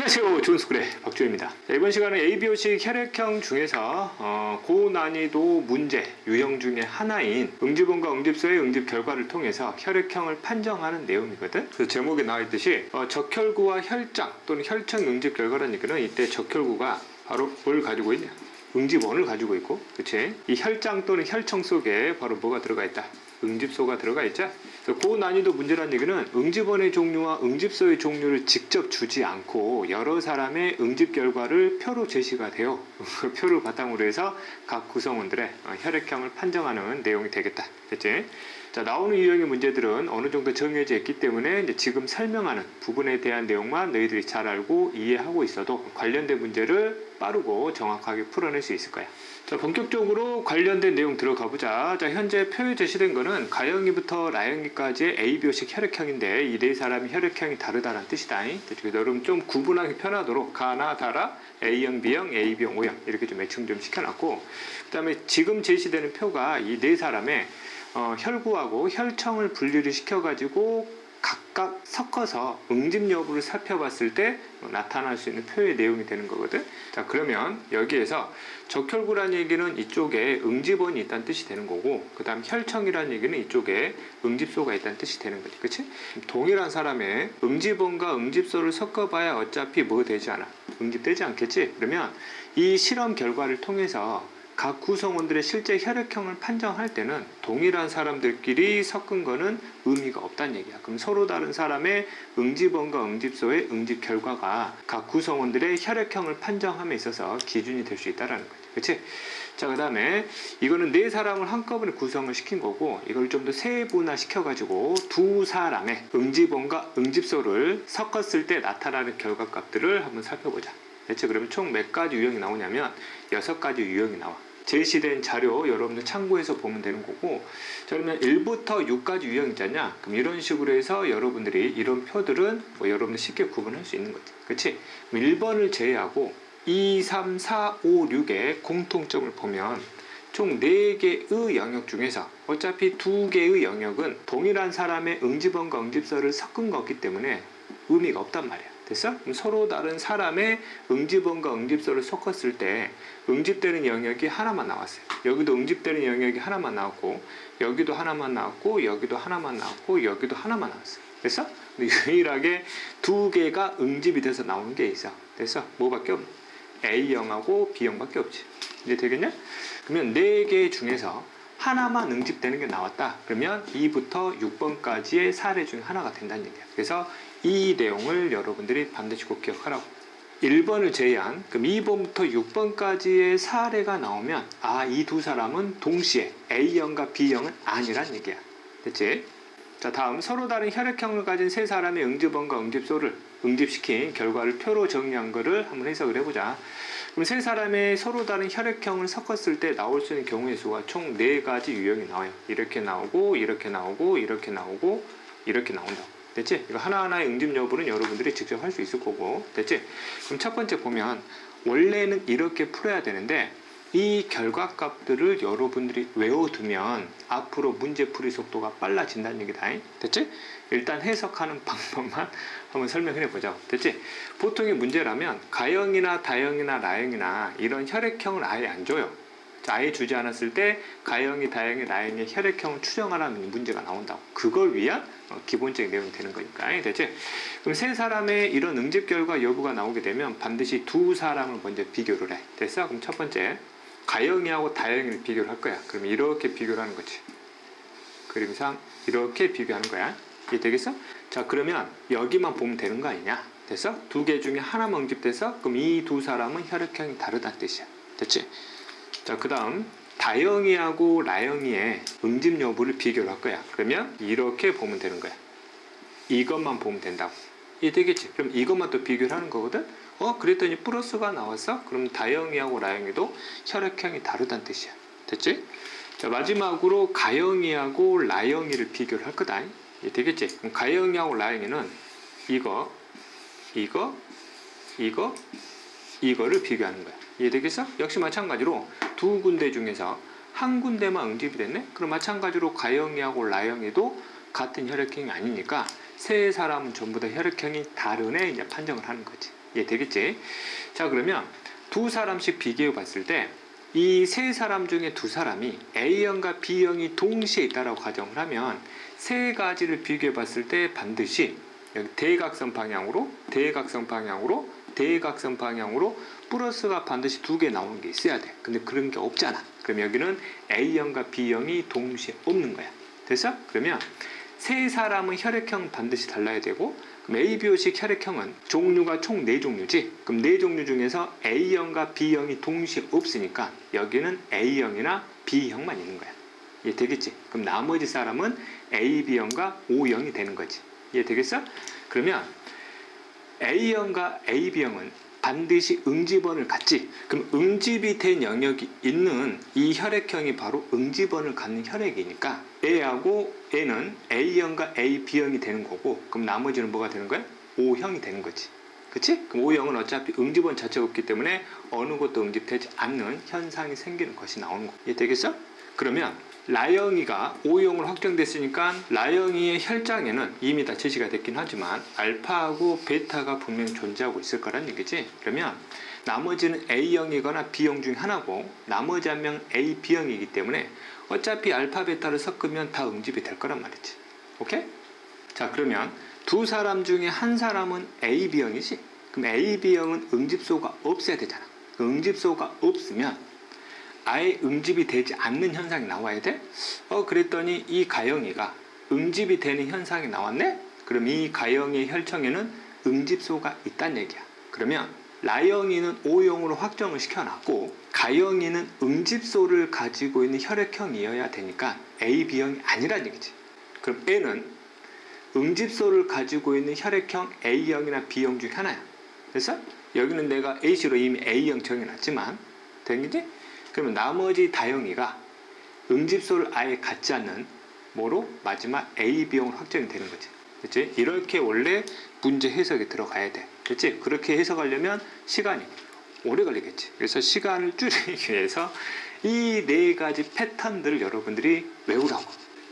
안녕하세요. 좋은스쿨의 박주입니다. 이번 시간은 ABO식 혈액형 중에서 어, 고난이도 문제 유형 중에 하나인 응집원과 응집소의 응집 결과를 통해서 혈액형을 판정하는 내용이거든. 그 제목에 나와 있듯이 어, 적혈구와 혈장 또는 혈청 응집 결과라는 얘기는 이때 적혈구가 바로 뭘 가지고 있냐? 응집원을 가지고 있고, 그치? 이 혈장 또는 혈청 속에 바로 뭐가 들어가 있다? 응집소가 들어가 있죠. 그래서 고난이도 문제라는 얘기는 응집원의 종류와 응집소의 종류를 직접 주지 않고 여러 사람의 응집 결과를 표로 제시가 돼요. 그 표를 바탕으로 해서 각 구성원들의 어, 혈액형을 판정하는 내용이 되겠다. 됐지? 자, 나오는 유형의 문제들은 어느 정도 정해져 있기 때문에 지금 설명하는 부분에 대한 내용만 너희들이 잘 알고 이해하고 있어도 관련된 문제를 빠르고 정확하게 풀어낼 수 있을 거야. 자, 본격적으로 관련된 내용 들어가 보자. 자, 현재 표에 제시된 거는 가영이부터 라영이까지의 ABO식 혈액형인데 이 네 사람이 혈액형이 다르다는 뜻이다. 그래서 여러분 좀 구분하기 편하도록 가나 다라 A형, B형, AB형, O형 이렇게 좀 매칭 좀 시켜놨고 그다음에 지금 제시되는 표가 이 네 사람의 어, 혈구하고 혈청을 분리를 시켜가지고 각각 섞어서 응집 여부를 살펴봤을 때 나타날 수 있는 표의 내용이 되는 거거든. 자, 그러면 여기에서 적혈구라는 얘기는 이쪽에 응집원이 있다는 뜻이 되는 거고, 그 다음 혈청이라는 얘기는 이쪽에 응집소가 있다는 뜻이 되는 거지. 그치? 동일한 사람의 응집원과 응집소를 섞어봐야 어차피 뭐 되지 않아. 응집되지 않겠지? 그러면 이 실험 결과를 통해서 각 구성원들의 실제 혈액형을 판정할 때는 동일한 사람들끼리 섞은 거는 의미가 없다는 얘기야. 그럼 서로 다른 사람의 응집원과 응집소의 응집 결과가 각 구성원들의 혈액형을 판정함에 있어서 기준이 될 수 있다라는 거지. 그렇지? 자, 그 다음에 이거는 네 사람을 한꺼번에 구성을 시킨 거고 이걸 좀 더 세분화 시켜가지고 두 사람의 응집원과 응집소를 섞었을 때 나타나는 결과값들을 한번 살펴보자. 대체 그러면 총 몇 가지 유형이 나오냐면 여섯 가지 유형이 나와. 제시된 자료 여러분들 참고해서 보면 되는 거고 자 그러면 1부터 6까지 유형 있잖냐? 그럼 이런 식으로 해서 여러분들이 이런 표들은 뭐 여러분들 쉽게 구분할 수 있는 거지. 그치? 그럼 1번을 제외하고 2, 3, 4, 5, 6의 공통점을 보면 총 4개의 영역 중에서 어차피 2개의 영역은 동일한 사람의 응집원과 응집서를 섞은 거기 때문에 의미가 없단 말이야 됐어? 서로 다른 사람의 응집원과 응집소를 섞었을 때 응집되는 영역이 하나만 나왔어요. 여기도 응집되는 영역이 하나만 나왔고 여기도 하나만 나왔고 여기도 하나만 나왔고 여기도 하나만 나왔어요. 됐어? 유일하게 두 개가 응집이 돼서 나오는 게 있어. 됐어? 뭐밖에 없? A형하고 B형밖에 없지. 이제 되겠냐? 그러면 네 개 중에서 하나만 응집되는 게 나왔다. 그러면 2부터 6번까지의 사례 중 하나가 된다는 얘기야. 그래서 이 내용을 여러분들이 반드시 꼭 기억하라고. 1번을 제외한 그럼 2번부터 6번까지의 사례가 나오면 아, 이 두 사람은 동시에 A형과 B형은 아니란 얘기야. 됐지? 자, 다음 서로 다른 혈액형을 가진 세 사람의 응집원과 응집소를 응집시킨 결과를 표로 정리한 거를 한번 해석을 해보자. 그럼 세 사람의 서로 다른 혈액형을 섞었을 때 나올 수 있는 경우의 수가 총 네 가지 유형이 나와요. 이렇게 나오고, 이렇게 나오고, 이렇게 나오고, 이렇게 나온다. 됐지? 이거 하나하나의 응집 여부는 여러분들이 직접 할 수 있을 거고, 됐지? 그럼 첫 번째 보면 원래는 이렇게 풀어야 되는데 이 결과값들을 여러분들이 외워두면 앞으로 문제풀이 속도가 빨라진다는 얘기다. 됐지? 일단 해석하는 방법만 한번 설명해 보자. 됐지? 보통의 문제라면 가형이나 다형이나 라형이나 이런 혈액형을 아예 안 줘요. 자, 아예 주지 않았을 때 가형이, 다형이, 라형의 혈액형을 추정하라는 문제가 나온다고. 그걸 위한 어, 기본적인 내용이 되는 거니까. 됐지? 그럼 세 사람의 이런 응집 결과 여부가 나오게 되면 반드시 두 사람을 먼저 비교를 해. 됐어? 그럼 첫 번째. 가형이하고 다형이를 비교를 할 거야. 그럼 이렇게 비교를 하는 거지. 그림상 이렇게 비교하는 거야. 이해 되겠어? 자, 그러면 여기만 보면 되는 거 아니냐? 됐어? 두 개 중에 하나만 응집돼서 그럼 이 두 사람은 혈액형이 다르다는 뜻이야. 됐지? 자, 그 다음 다형이하고 라형이의 응집 여부를 비교를 할 거야. 그러면 이렇게 보면 되는 거야. 이것만 보면 된다고. 이해 되겠지? 그럼 이것만 또 비교를 하는 거거든? 어, 그랬더니 플러스가 나왔어? 그럼 다형이하고 라형이도 혈액형이 다르다는 뜻이야. 됐지? 자, 마지막으로 가형이하고 라형이를 비교를 할 거다. 이해 되겠지? 그럼 가형이하고 라형이는 이거, 이거, 이거, 이거를 비교하는 거야. 이해되겠어? 역시 마찬가지로 두 군데 중에서 한 군데만 응집이 됐네? 그럼 마찬가지로 가형이하고 라형이도 같은 혈액형이 아니니까 세 사람은 전부 다 혈액형이 다르네 이제 판정을 하는 거지. 이해 되겠지? 자 그러면 두 사람씩 비교해 봤을 때 이 세 사람 중에 두 사람이 A형과 B형이 동시에 있다라고 가정을 하면 세 가지를 비교해 봤을 때 반드시 대각선 방향으로 대각선 방향으로 대각선 방향으로 플러스가 반드시 두 개 나오는 게 있어야 돼. 근데 그런 게 없잖아. 그럼 여기는 A형과 B형이 동시에 없는 거야. 됐어? 그러면 세 사람은 혈액형 반드시 달라야 되고 그럼 ABO식 혈액형은 종류가 총 네종류지 그럼 네 종류 중에서 A형과 B형이 동시에 없으니까 여기는 A형이나 B형만 있는 거야. 이해 되겠지? 그럼 나머지 사람은 AB형과 O형이 되는 거지. 이해 되겠어? 그러면 A형과 AB형은 반드시 응집원을 갖지. 그럼 응집이 된 영역이 있는 이 혈액형이 바로 응집원을 갖는 혈액이니까 A하고 N은 A형과 AB형이 되는 거고 그럼 나머지는 뭐가 되는 거야? O형이 되는 거지. 그치? 그럼 O형은 어차피 응집원 자체가 없기 때문에 어느 것도 응집되지 않는 현상이 생기는 것이 나오는 거. 이해 되겠어? 그러면 라영이가 O형으로 확정됐으니까 라영이의 혈장에는 이미 다 제시가 됐긴 하지만 알파하고 베타가 분명히 존재하고 있을 거란 얘기지. 그러면 나머지는 A형이거나 B형 중 하나고 나머지 한 명 A, B형이기 때문에 어차피 알파, 베타를 섞으면 다 응집이 될 거란 말이지. 오케이? 자, 그러면 두 사람 중에 한 사람은 A, B형이지. 그럼 A, B형은 응집소가 없어야 되잖아. 그 응집소가 없으면 아예 응집이 되지 않는 현상이 나와야 돼? 어, 그랬더니 이 가영이가 응집이 되는 현상이 나왔네? 그럼 이 가영의 혈청에는 응집소가 있다는 얘기야. 그러면 라영이는 O형으로 확정을 시켜놨고 가영이는 응집소를 가지고 있는 혈액형이어야 되니까 A, B형이 아니란 얘기지. 그럼 N은 응집소를 가지고 있는 혈액형 A형이나 B형 중 하나야. 그래서 여기는 내가 A씨로 이미 A형 정해놨지만 되겠지? 그러면 나머지 다영이가 응집소를 아예 갖지 않는 뭐로 마지막 A, B형으로 확정이 되는 거지. 그렇지? 이렇게 원래 문제 해석에 들어가야 돼. 그렇지? 그렇게 해석하려면 시간이 오래 걸리겠지. 그래서 시간을 줄이기 위해서 이 네 가지 패턴들을 여러분들이 외우라고.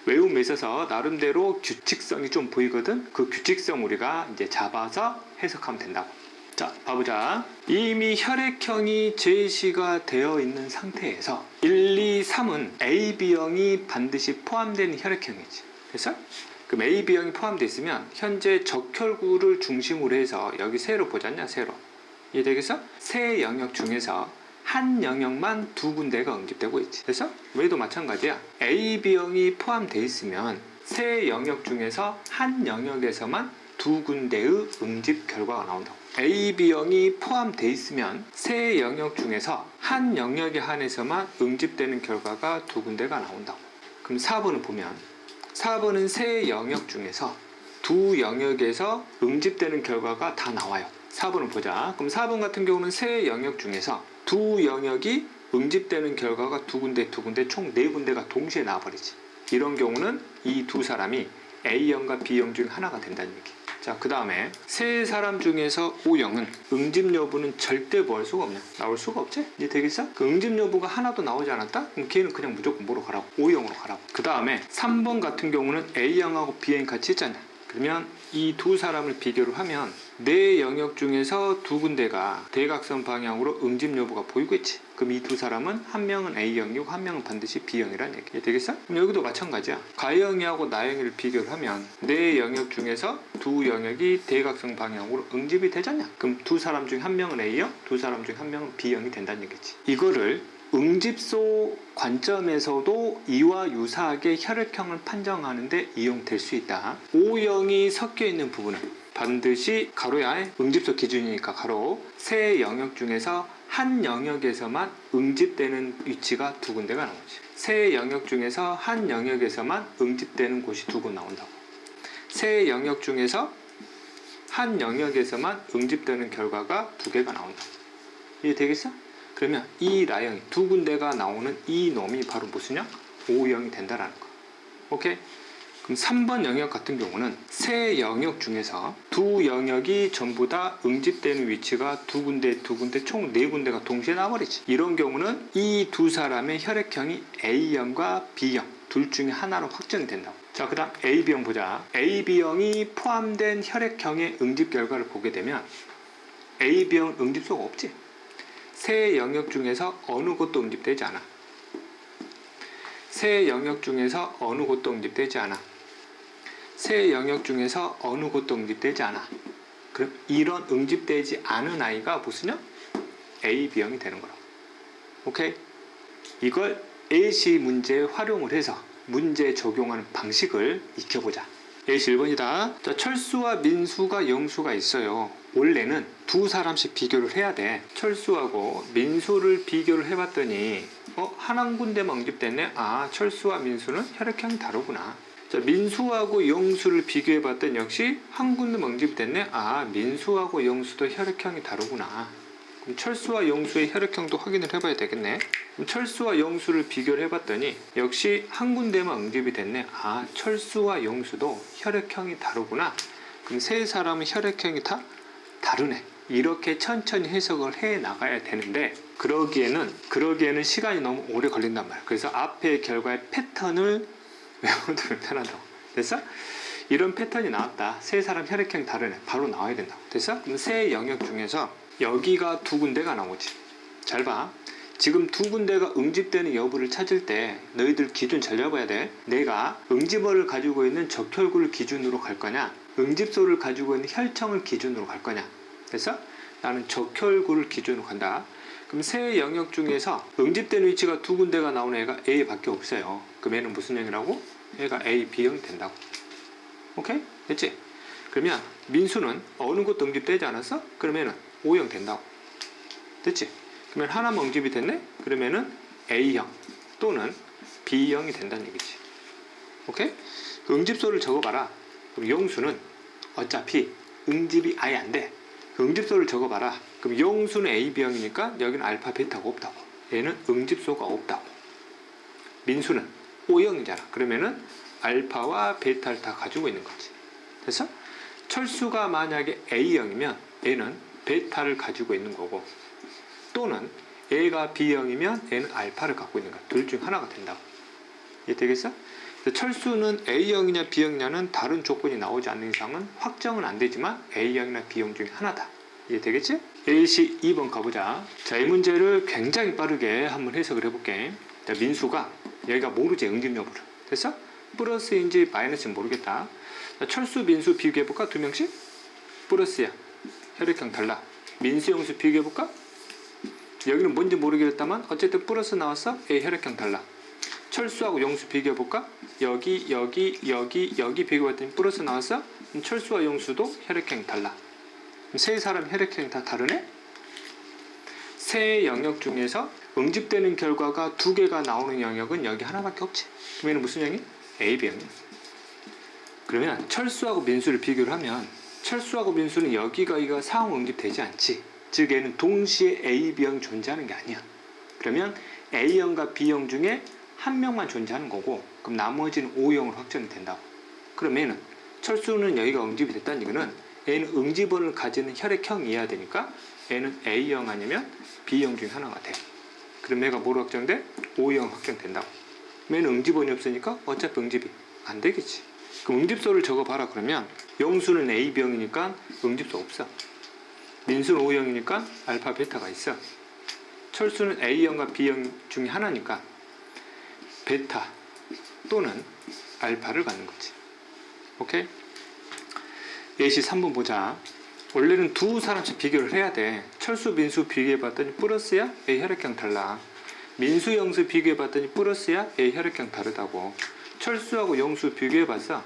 외움에 있어서 나름대로 규칙성이 좀 보이거든. 그 규칙성 우리가 이제 잡아서 해석하면 된다고. 자, 봐보자. 이미 혈액형이 제시가 되어 있는 상태에서 1, 2, 3은 AB형이 반드시 포함되는 혈액형이지. 그래서 그럼 AB형이 포함되어 있으면 현재 적혈구를 중심으로 해서 여기 세로 보잖냐, 세로. 이해되겠어? 세 영역 중에서 한 영역만 두 군데가 응집되고 있지. 그래서 왜도 마찬가지야. AB형이 포함되어 있으면 세 영역 중에서 한 영역에서만 두 군데의 응집 결과가 나온다고. AB형이 포함되어 있으면 세 영역 중에서 한 영역에 한해서만 응집되는 결과가 두 군데가 나온다고. 그럼 4번을 보면 4번은 세 영역 중에서 두 영역에서 응집되는 결과가 다 나와요. 4번을 보자. 그럼 4번 같은 경우는 세 영역 중에서 두 영역이 응집되는 결과가 두 군데, 두 군데, 총 네 군데가 동시에 나와버리지. 이런 경우는 이 두 사람이 A형과 B형 중 하나가 된다는 얘기. 자, 그 다음에 세 사람 중에서 O형은 응집 여부는 절대 뭐 할 수가 없냐? 나올 수가 없지? 이제 되겠어? 그 응집 여부가 하나도 나오지 않았다? 그럼 걔는 그냥 무조건 뭐로 가라고? O형으로 가라고. 그 다음에 3번 같은 경우는 A형하고 B형 같이 있잖아. 그러면 이 두 사람을 비교를 하면 네 영역 중에서 두 군데가 대각선 방향으로 응집 여부가 보이고 있지. 그럼 이 두 사람은 한 명은 A형이고 한 명은 반드시 B형이란 얘기. 되겠어? 그럼 여기도 마찬가지야. 가영이하고 나영이를 비교를 하면 네 영역 중에서 두 영역이 대각선 방향으로 응집이 되잖냐. 그럼 두 사람 중 한 명은 A형, 두 사람 중 한 명은 B형이 된다는 얘기지. 이거를 응집소 관점에서도 이와 유사하게 혈액형을 판정하는데 이용될 수 있다. O형이 섞여 있는 부분은 반드시 가로야 응집소 기준이니까 가로 세 영역 중에서 한 영역에서만 응집되는 위치가 두 군데가 나오지. 세 영역 중에서 한 영역에서만 응집되는 곳이 두 곳 나온다고. 세 영역 중에서 한 영역에서만 응집되는 결과가 두 개가 나온다고. 이해 되겠어? 그러면 이 라형이 두 군데가 나오는 이 놈이 바로 무슨형? O형이 된다라는 거. 오케이? 그럼 3번 영역 같은 경우는 세 영역 중에서 두 영역이 전부 다 응집되는 위치가 두 군데, 두 군데, 총 네 군데가 동시에 나와버리지. 이런 경우는 이 두 사람의 혈액형이 A형과 B형 둘 중에 하나로 확정이 된다고. 자, 그 다음 AB형 보자. AB형이 포함된 혈액형의 응집 결과를 보게 되면 AB형 응집소가 없지. 세 영역 중에서 어느 곳도 응집되지 않아. 세 영역 중에서 어느 곳도 응집되지 않아. 세 영역 중에서 어느 곳도 응집되지 않아. 그럼 이런 응집되지 않은 아이가 무슨요? AB형이 되는 거라고. 오케이? 이걸 A시 문제에 활용을 해서 문제 적용하는 방식을 익혀보자. A시 1번이다. 자, 철수와 민수가 영수가 있어요. 원래는 두 사람씩 비교를 해야 돼. 철수하고 민수를 비교를 해봤더니 어? 한한 군데만 응집됐네? 아, 철수와 민수는 혈액형이 다르구나. 자, 민수하고 영수를 비교해 봤더니 역시 한 군데만 응집이 됐네? 아, 민수하고 영수도 혈액형이 다르구나. 그럼 철수와 영수의 혈액형도 확인을 해봐야 되겠네. 그럼 철수와 영수를 비교를 해봤더니 역시 한 군데만 응집이 됐네. 아, 철수와 영수도 혈액형이 다르구나. 그럼 세 사람은 혈액형이 다 다르네. 이렇게 천천히 해석을 해 나가야 되는데 그러기에는 그러기에는 시간이 너무 오래 걸린단 말이야. 그래서 앞의 결과의 패턴을 외워두면 편하다고. 됐어? 이런 패턴이 나왔다. 세 사람 혈액형이 다르네. 바로 나와야 된다고. 됐어? 그럼 세 영역 중에서 여기가 두 군데가 나오지. 잘 봐. 지금 두 군데가 응집되는 여부를 찾을 때 너희들 기준 잘 잡아야 돼. 내가 응집어를 가지고 있는 적혈구를 기준으로 갈 거냐? 응집소를 가지고 있는 혈청을 기준으로 갈 거냐? 됐어? 나는 적혈구를 기준으로 간다. 그럼 세 영역 중에서 응집되는 위치가 두 군데가 나오는 애가 A밖에 없어요. 그럼 얘는 무슨 형이라고? 얘가 A, B형이 된다고. 오케이? 됐지? 그러면 민수는 어느 곳도 응집되지 않았어? 그러면은 O형 된다고. 됐지? 그러면 하나만 응집이 됐네? 그러면은 A형 또는 B형이 된다는 얘기지. 오케이? 그 응집소를 적어봐라. 그럼 영수는 어차피 응집이 아예 안 돼. 그 응집소를 적어봐라. 그럼 영수는 AB형이니까 여기는 알파, 베타가 없다고. 얘는 응집소가 없다고. 민수는 O형이잖아. 그러면은 알파와 베타를 다 가지고 있는 거지. 됐어? 철수가 만약에 A형이면 얘는 베타를 가지고 있는 거고 또는 A가 B형이면 얘는 알파를 갖고 있는 거야. 둘 중 하나가 된다고. 이해 되겠어? 그래서 철수는 A형이냐 B형이냐는 다른 조건이 나오지 않는 이상은 확정은 안 되지만 A형이나 B형 중에 하나다. 이해 되겠지? A시 2번 가보자. 자, 이 문제를 굉장히 빠르게 한번 해석을 해볼게. 자, 민수가 여기가 모르지 응집 여부를. 됐어? 플러스인지 마이너스인지 모르겠다. 자, 철수, 민수 비교해볼까? 두 명씩? 플러스야. 혈액형 달라. 민수, 영수 비교해볼까? 여기는 뭔지 모르겠다만 어쨌든 플러스 나왔어? A 혈액형 달라. 철수하고 영수 비교해볼까? 여기, 여기, 여기, 여기 비교해봤더니 플러스 나왔어? 그럼 철수와 영수도 혈액형이 달라. 그럼 세 사람 혈액형이 다 다르네? 세 영역 중에서 응집되는 결과가 두 개가 나오는 영역은 여기 하나밖에 없지. 그러면 무슨 형이? A, B형이야. 그러면 철수하고 민수를 비교를 하면 철수하고 민수는 여기가 이가 상호 응집되지 않지. 즉 얘는 동시에 A, B형 존재하는 게 아니야. 그러면 A형과 B형 중에 한 명만 존재하는 거고 그럼 나머지는 O형으로 확정이 된다고. 얘는 철수는 여기가 응집이 됐다는 얘기는 얘는 응집원을 가지는 혈액형이어야 되니까 얘는 A형 아니면 B형 중에 하나가 돼. 그럼 얘가 뭐로 확정돼? O형 확정된다고. 얘는 응집원이 없으니까 어차피 응집이 안 되겠지. 그럼 응집소를 적어봐라 그러면 영수는 AB형이니까 응집소 없어. 민수는 O형이니까 알파 베타가 있어. 철수는 A형과 B형 중에 하나니까 베타 또는 알파를 갖는 거지. 오케이? 예시 3번 보자. 원래는 두 사람씩 비교를 해야 돼. 철수, 민수 비교해봤더니 플러스야? A 혈액형 달라. 민수, 영수 비교해봤더니 플러스야? A 혈액형 다르다고. 철수하고 영수 비교해봤어?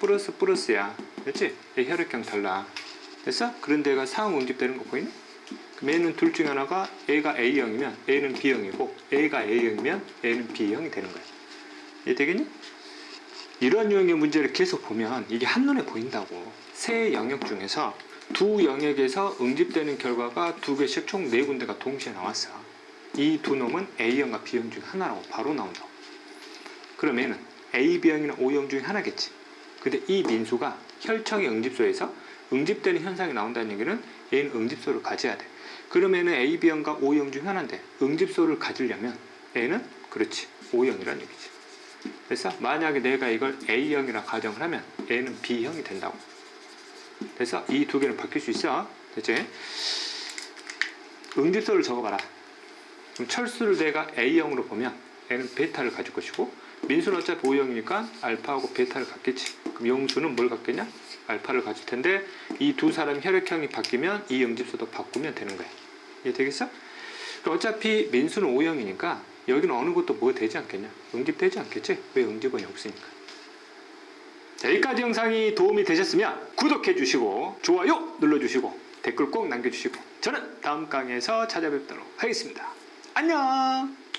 플러스, 플러스야. 그렇지? A 혈액형 달라. 됐어? 그런데 얘가 상응 응집되는 거 보이니? 그럼 얘는 둘 중에 하나가 A가 A형이면 A는 B형이고 A가 A형이면 A는 B형이 되는 거야. 이해 되겠니? 이런 유형의 문제를 계속 보면 이게 한눈에 보인다고. 세 영역 중에서 두 영역에서 응집되는 결과가 두 개씩 총 네 군데가 동시에 나왔어. 이 두 놈은 A형과 B형 중 하나라고 바로 나온다고. 그러면은 A, B형이나 O형 중에 하나겠지. 근데 이 민수가 혈청의 응집소에서 응집되는 현상이 나온다는 얘기는 얘는 응집소를 가져야 돼. 그러면은 A, B형과 O형 중 하나인데 응집소를 가지려면 얘는 그렇지 O형이라는 얘기지. 됐어? 만약에 내가 이걸 A형이라 가정을 하면 A는 B형이 된다고. 됐어? 이두 개는 바뀔 수 있어. 됐지? 응집소를 적어봐라. 그럼 철수를 내가 A형으로 보면 N은 베타를 가질 것이고 민수는 어차피 O형이니까 알파하고 베타를 갖겠지. 그럼 용수는 뭘 갖겠냐? 알파를 가질 텐데 이 두 사람 혈액형이 바뀌면 이 응집소도 바꾸면 되는 거야. 이해 되겠어? 그럼 어차피 민수는 O형이니까 여기는 어느 것도 뭐 되지 않겠냐? 응집되지 않겠지? 왜 응집원이 없으니까. 자, 여기까지 영상이 도움이 되셨으면 구독해 주시고 좋아요 눌러 주시고 댓글 꼭 남겨 주시고 저는 다음 강의에서 찾아뵙도록 하겠습니다. 안녕.